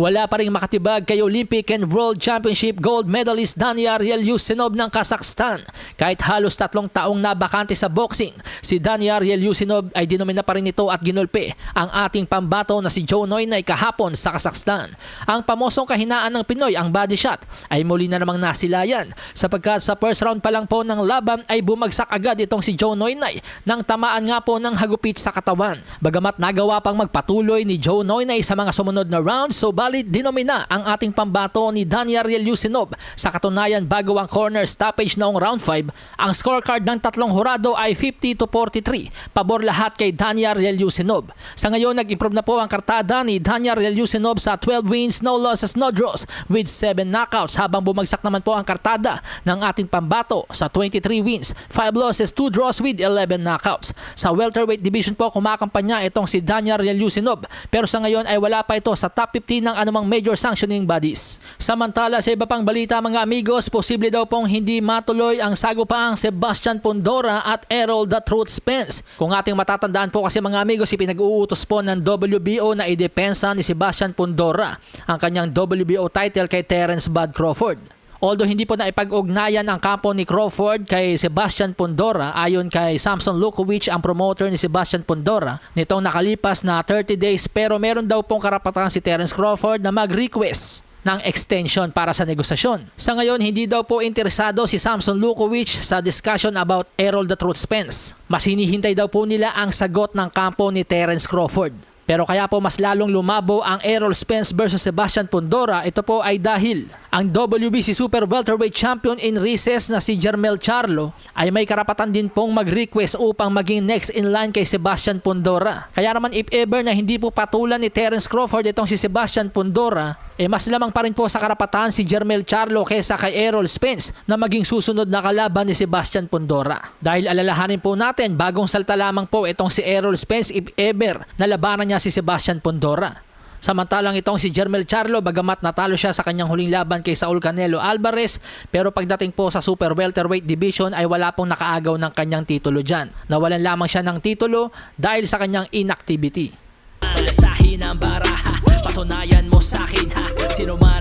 Wala pa rin makatibag kay Olympic and World Championship gold medalist Daniel Yeltsinov ng Kazakhstan. Kahit halos tatlong taong nabakante sa boxing, si Daniel Yeltsinov ay dinomina pa rin ito at ginulpi ang ating pambato na si Joe Noynay kahapon sa Kazakhstan. Ang pamosong kahinaan ng Pinoy ang body shot ay muli na namang nasilayan sapagkat sa first round pa lang po ng laban ay bumagsak agad itong si Joe Noynay nang tamaan nga po ng hagupit sa katawan. Bagamat nagawa pang magpatuloy ni Joe Noynay sa mga sumunod na rounds, so balit dinomina ang ating pambato ni Daniel Yeltsinov. Sa katunayan, bago ang corner stoppage noong round 5, ang scorecard ng tatlong hurado ay 50 to 43. Pabor lahat kay Daniel Yeltsinov. Sa ngayon, nag-improve na po ang kartada ni Daniel Yeltsinov sa 12 wins, no losses, no draws with 7 knockouts habang bumagsak naman po ang kartada ng ating pambato sa 23 wins, 5 losses, 2 draws with 11 knockouts. Sa welterweight division po kumakampanya itong si Daniel Yeltsinov pero sa ngayon ay wala pa ito sa top 15 ng anumang major sanctioning bodies. Samantala sa iba pang balita mga amigos, posible daw pong hindi matuloy ang sagupaang Sebastian Pondora at Errol The Truth Spence. Kung ating matatandaan po kasi mga amigos, ipinag-uutos po ng WBO na idepensa ni Sebastian Pondora ang kanyang WBO title kay Terence Bud Crawford. Although hindi po naipag-ugnayan ang kampo ni Crawford kay Sebastian Pondora ayon kay Samson Lukovic ang promoter ni Sebastian Pondora nitong nakalipas na 30 days pero meron daw pong karapatan si Terence Crawford na mag-request ng extension para sa negosasyon. Sa ngayon, hindi daw po interesado si Samson Lukovic sa discussion about Errol the Truth Spence. Mas hinihintay daw po nila ang sagot ng kampo ni Terence Crawford. Pero kaya po mas lalong lumabo ang Errol Spence versus Sebastian Pondora, ito po ay dahil ang WBC Super Welterweight Champion in recess na si Jermel Charlo ay may karapatan din pong mag-request upang maging next in line kay Sebastian Pondora. Kaya naman if ever na hindi po patulan ni Terence Crawford itong si Sebastian Pondora, eh mas lamang pa rin po sa karapatan si Jermel Charlo kesa kay Errol Spence na maging susunod na kalaban ni Sebastian Pondora. Dahil alalahanin po natin, bagong salta lamang po itong si Errol Spence if ever na labanan niya si Sebastian Pondora. Samantalang itong si Jermel Charlo, bagamat natalo siya sa kanyang huling laban kay Saul Canelo Alvarez, pero pagdating po sa Super Welterweight Division ay wala pong nakaagaw ng kanyang titulo dyan. Nawalan lamang siya ng titulo dahil sa kanyang inactivity. Malasahin ang baraha, patunayan mo sa akin ha Sino man